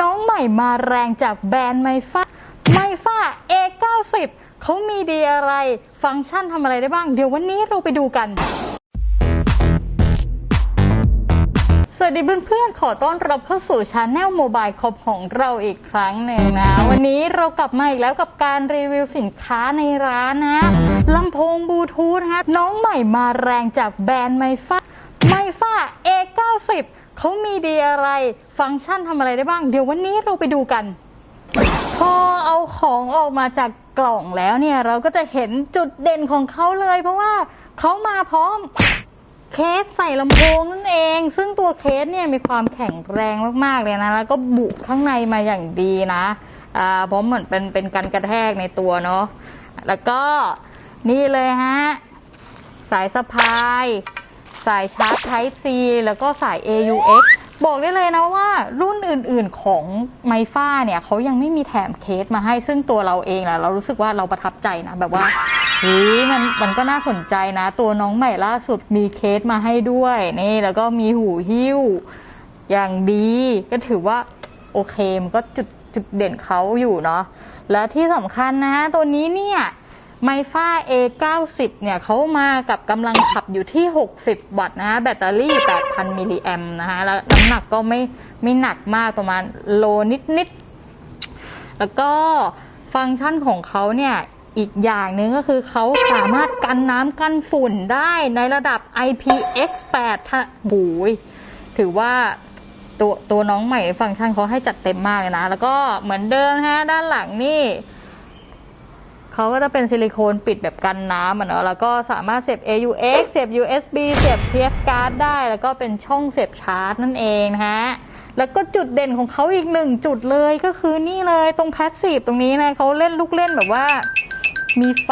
น้องใหม่มาแรงจากแบรนด์ไมฟ้าไมฟ้า A90 เขามีดีอะไร ฟังก์ชันทำอะไรได้บ้าง เดี๋ยววันนี้เราไปดูกัน สวัสดีเพื่อนๆ ขอต้อนรับเข้าสู่ชาแนลโมบายคอปของเราอีกครั้งหนึ่งนะ วันนี้เรากลับมาอีกแล้วกับการรีวิวสินค้าในร้านนะลำโพงบลูทูธนะคะน้องใหม่มาแรงจากแบรนด์ไมฟ้า ไมฟ้า A90 เขามีดีอะไร ฟังก์ชันทำอะไรได้บ้าง เดี๋ยววันนี้เราไปดูกัน พอเอาของออกมาจากกล่องแล้วเนี่ย เราก็จะเห็นจุดเด่นของเขาเลย เพราะว่าเขามาพร้อมเคสใส่ลำโพงนั่นเอง ซึ่งตัวเคสเนี่ยมีความแข็งแรงมากๆเลยนะ แล้วก็บุข้างในมาอย่างดีนะอ่าเพราะเหมือนเป็นเป็นการกระแทกในตัวเนาะแล้วก็นี่เลยฮะ สายสะพาย สายชาร์จ Type C แล้วก็สาย AUX บอกได้เลยนะว่ารุ่นอื่นๆของไมฟ้าเนี่ยเขายังไม่มีแถมเคสมาให้ซึ่งตัวเราเองนะเรารู้สึกว่าเราประทับใจนะ แบบว่าเฮ้ยมันมันก็น่าสนใจนะ ตัวน้องใหม่ล่าสุดมีเคสมาให้ด้วยนี่แล้วก็มีหูหิ้ว อย่างดีก็ถือว่าโอเคมันก็จุดจุดเด่นเขาอยู่เนาะและที่สำคัญนะตัวนี้เนี่ย ไมฟ้า A90 เนี่ยเขามากับกำลังขับอยู่ที่ 60 วัตต์นะฮะ แบตเตอรี่ 8,000 มิลลิแอมนะฮะ แล้วน้ำหนักก็ไม่ไม่หนักมากประมาณโลนิดนิดๆแล้วก็ฟังก์ชันของเขาเนี่ยอีกอย่างหนึ่งก็คือเขาสามารถกันน้ำกันฝุ่นได้ในระดับ IPX8 ถ้าหูยถือว่าตัวตัวน้องใหม่ฟังก์ชันเขาให้จัดเต็มมากเลยนะ แล้วก็เหมือนเดิมฮะด้านหลังนี่ เขาก็จะเป็นซิลิโคนปิดแบบกันน้ำอะเนาะแล้วก็สามารถเสียบ AUX เสียบ USB เสียบ TF card ได้ แล้วก็เป็นช่องเสียบชาร์จนั่นเองนะฮะแล้วก็จุดเด่นของเขาอีกหนึ่งจุดเลยก็คือนี่เลยตรงแพสซีฟตรงนี้นะเขาเล่นลูกเล่นแบบว่ามีไฟ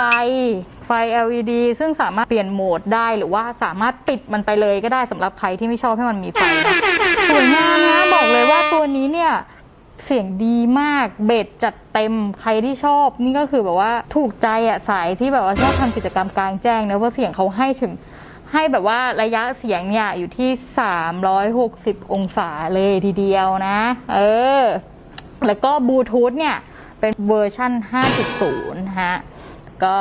ไฟ LED ซึ่งสามารถเปลี่ยนโหมดได้หรือว่าสามารถปิดมันไปเลยก็ได้สำหรับใครที่ไม่ชอบให้มันมีไฟสวยงามนะบอกเลยว่าตัวนี้เนี่ย เสียงดีมาก เบสจัดเต็ม ใครที่ชอบ นี่ก็คือแบบว่าถูกใจอะสายที่แบบว่าชอบทำกิจกรรมกลางแจ้งเนะเพราะเสียงเขาให้ถึงให้แบบว่าระยะเสียงเนี่ยอยู่ที่ 360 องศาเลยทีเดียวนะ เออ แล้วก็บลูทูธเนี่ย เป็นเวอร์ชั่น 5.0 ฮะ ก็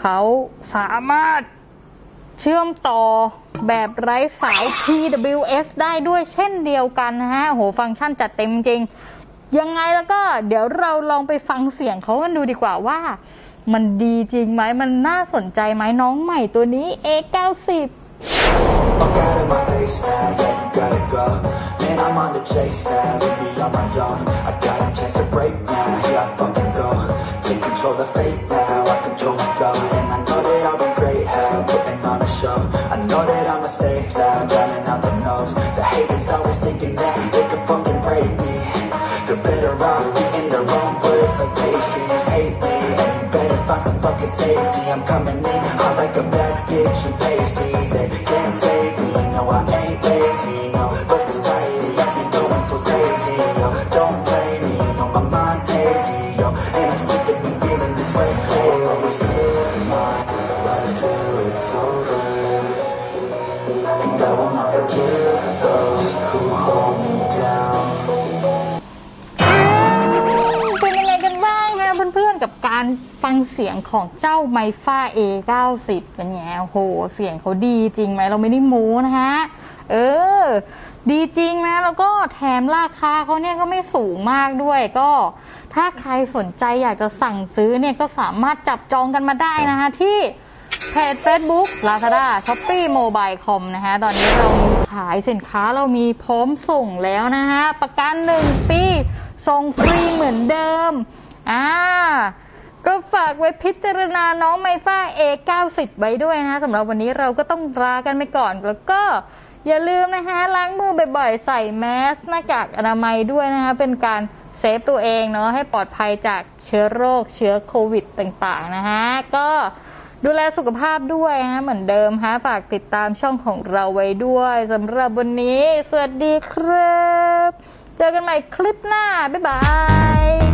เขาสามารถเชื่อมต่อแบบไร้สาย TWS ได้ด้วยเช่นเดียวกันนะฮะ โห ฟังก์ชันจัดเต็มจริง ยังไงแล้วก็เดี๋ยวเราลองไปฟังเสียงเขากันดูดีกว่าว่า มันดีจริงไหมมันน่าสนใจไหมน้องใหม่ตัวนี้ A90 Fuck out of find some fucking safety. I'm coming in hot like a bad bitch and pasties. They can't save me, no I ain't lazy, no. But society has me going so crazy, yo. Don't play me, no my mind's hazy, yo. And I'm sick of me feeling this way, I always live my life till it's over. And I will not forgive those who hold me down กับการฟังเสียงของเจ้าไมฟ้า A90 เป็นไงโอ้โห เสียงเขาดีจริงไหมเราไม่ได้โม้นะฮะ เออ ดีจริงนะ แล้วก็แถมราคาเขาเนี่ยก็ไม่สูงมากด้วยก็ ถ้าใครสนใจอยากจะสั่งซื้อเนี่ยก็สามารถจับจองกันมาได้นะคะที่เพจ Facebook Lazada Shopee Mobile Com นะคะตอนนี้เรามีขายสินค้าเรามีพร้อมส่งแล้วนะฮะประกันหนึ่งปีส่งฟรีเหมือนเดิม อ่าก็ฝากไว้พิจารณาน้องไมฟ้า A90 ไว้ด้วยนะสำหรับวันนี้เราก็ต้องลากันไปก่อนแล้วก็อย่าลืมนะคะล้างมือบ่อยๆ ใส่แมสหน้ากากอนามัยด้วยนะคะเป็นการเซฟตัวเองเนาะให้ปลอดภัยจากเชื้อโรคเชื้อโควิดต่างๆนะฮะก็ดูแลสุขภาพด้วยฮะเหมือนเดิมฮะฝากติดตามช่องของเราไว้ด้วยสำหรับวันนี้ สวัสดีครับ เจอกันใหม่คลิปหน้า บ๊ายบาย